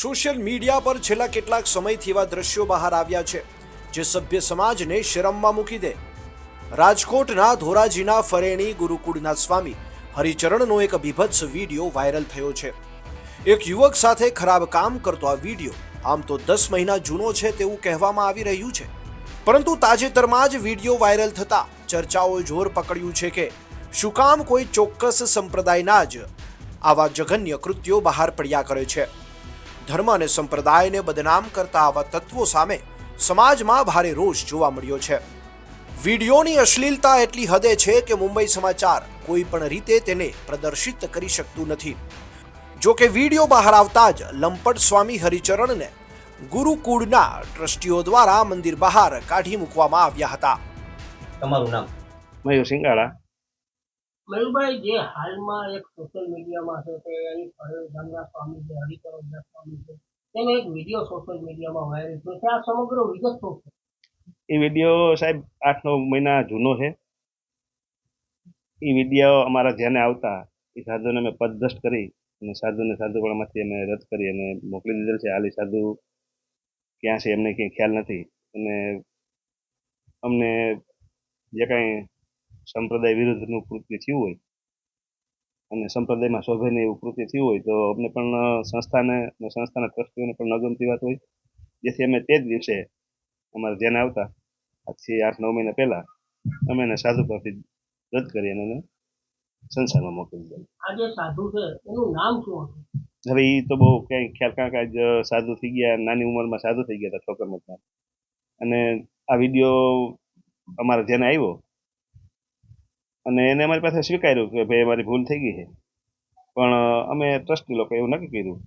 Social media પર છેલ્લા કેટલાક સમયથી એવા દ્રશ્યો બહાર આવ્યા છે, જે સભ્ય સમાજને શરમમાં મૂકી દે. રાજકોટના ધોરાજીના ફરેણી ગુરુકુળના સ્વામી હરિચરણનો એક અભિભત્સ વીડિયો વાયરલ થયો છે. એક યુવક સાથે ખરાબ કામ કરતો આ વીડિયો, આમ તો દસ મહિના જૂનો છે તેવું કહેવામાં આવી રહ્યું છે. પરંતુ તાજેતરમાં જ વીડિયો વાયરલ થતા ચર્ચાઓએ જોર પકડ્યું છે કે, શું કામ કોઈ ચોક્કસ સંપ્રદાયના જ આવા જઘન્ય કૃત્યો બહાર પડ્યા કરે છે? ધર્મ અને સંપ્રદાયને બદનામ કરતા આવા તત્વો સામે સમાજમાં ભારે રોષ જોવા મળ્યો છે. વિડીયોની અશ્લીલતા એટલી હદે છે કે મુંબઈ સમાચાર કોઈ પણ રીતે તેને પ્રદર્શિત કરી શકતું નથી. જો કે વીડિયો બહાર આવતા જ લંપટ સ્વામી હરિચરણને ગુરુકુળના ટ્રસ્ટીઓ દ્વારા મંદિર બહાર કાઢી મૂકવામાં આવ્યા હતા. તમારું નામ? મયુર સિંગાળા. મયુરભાઈ જે હાલમાં એક સોશિયલ મીડિયામાં છે તે અહીં ગામના સ્વામી છે હરિકરોજના સ્વામી છે તેનો એક વીડિયો સોશિયલ મીડિયામાં વાયરલ થયો છે. આ સમગ્ર વિગત શું છે? એ વીડિયો સાહેબ આઠ નવ મહિના જૂનો છે. એ વીડિયો અમારા ધ્યાને આવતા એ સાધુને અમે પદભ્રષ્ટ કરી અને સાધુને સાધુપણામાંથી અમે રદ કરી અને મોકલી દીધેલ છે. આલી સાધુ ક્યાં છે એમને કંઈ ખ્યાલ નથી. અને અમને જે કાંઈ સંપ્રદાય વિરુદ્ધનું કૃત્ય થયું હોય અને સંપ્રદાયમાં શોભે નહીં એવું કૃત્ય થયું હોય તો અમને પણ સંસ્થાને અને સંસ્થાના ટ્રસ્ટીઓને પણ નગમતી વાત હોય. જેથી અમે તે જ દિવસે અમારે ધ્યાન આવતા આજથી આઠ નવ મહિના પહેલા અમે એને સાધુ પરથી રદ કરી અને સંસારમાં મોકલી દીધા. આ જે સાધુ છે એનું નામ શું હવે એ તો બહુ ક્યાંય ખ્યાલ કારણ કે આજ સાધુ થઈ ગયા નાની ઉંમરમાં સાધુ થઈ ગયા હતા છોકરમાં અને આ વીડિયો અમારા ધ્યાને આવ્યો અને એને અમારી પાસે સ્વીકાર્યું કે ભાઈ અમારી ભૂલ થઈ ગઈ છે. પણ અમે ટ્રસ્ટી લોકો એવું નક્કી કર્યું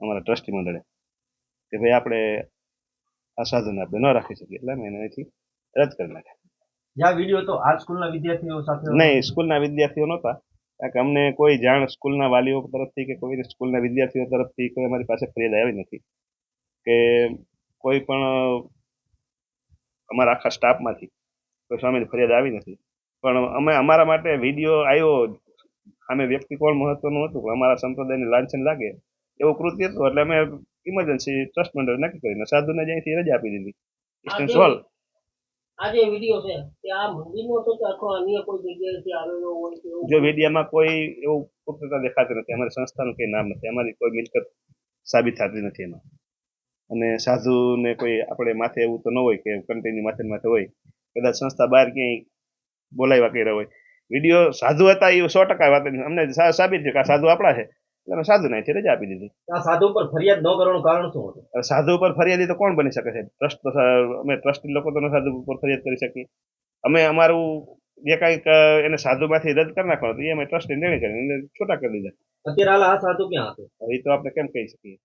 અમારા ટ્રસ્ટી મંડળે કે ભાઈ આપણે આ સાધન આપણે ન રાખી શકીએ. એટલે અમે એને અહીંથી રદ કરી નાખ્યા. જ્યાં વીડિયો તો આ સ્કૂલના વિદ્યાર્થીઓ સાથે નહીં સ્કૂલના વિદ્યાર્થીઓ નહોતા. કારણ કે અમને કોઈ જાણ સ્કૂલના વાલીઓ તરફથી કે કોઈ સ્કૂલના વિદ્યાર્થીઓ તરફથી કોઈ અમારી પાસે ફરિયાદ આવી નથી. કે કોઈ પણ અમારા આખા સ્ટાફમાંથી કોઈ સામેની ફરિયાદ આવી નથી. પણ અમે અમારા માટે વીડિયો આવ્યો અમે વ્યક્તિ કોણ મહત્વનું હતું? અમારા સંપ્રદાયને લાંછન લાગે એવું કૃત્ય હતું. એટલે અમે ઇમરજન્સી ટ્રસ્ટ મંડળ નક્કી કરીને સાધુને જ્યાંથી રજા આપી દીધી. ઇસ્ટન સોલ આ જે વીડિયો છે તે આ મંદિરનો છે કે અથવા અન્ય કોઈ જગ્યાએથી આવેલો હોય કે એવું? જો મીડિયામાં કોઈ એવું પુખ્તતા દેખાતી નથી. અમારી સંસ્થાનું કંઈ નામ નથી. અમારી કોઈ મિલકત સાબિત થતી નથી એમાં. અને સાધુને કોઈ આપણે માથે એવું તો ન હોય કે કન્ટિન્યુ માથે માથે હોય. કદાચ સંસ્થા બહાર ક્યાંય બોલાવ્યા કર્યા હોય. વીડિયો સાધુ હતા એ સો ટકા વાત અમને સાબિત થયું કે આ સાધુ આપણા છે. એટલે અમે સાધુ નાખી રજા આપી દીધી. આ સાધુ પર ફરિયાદ ન કરવાનું કારણ શું હતું? સાધુ ઉપર ફરિયાદી તો કોણ બની શકે છે? ટ્રસ્ટ તો અમે ટ્રસ્ટી લોકો તો સાધુ ઉપર ફરિયાદ કરી શકીએ. અમે અમારું જે કાંઈક એને એને સાધુમાંથી રદ કરી નાખવાનું હતું એ અમે ટ્રસ્ટને નિર્ણય કરીને છૂટા કરી દીધા. અત્યારે હાલ આ સાધુ ક્યાં હતો એ તો આપણે કેમ કહી શકીએ?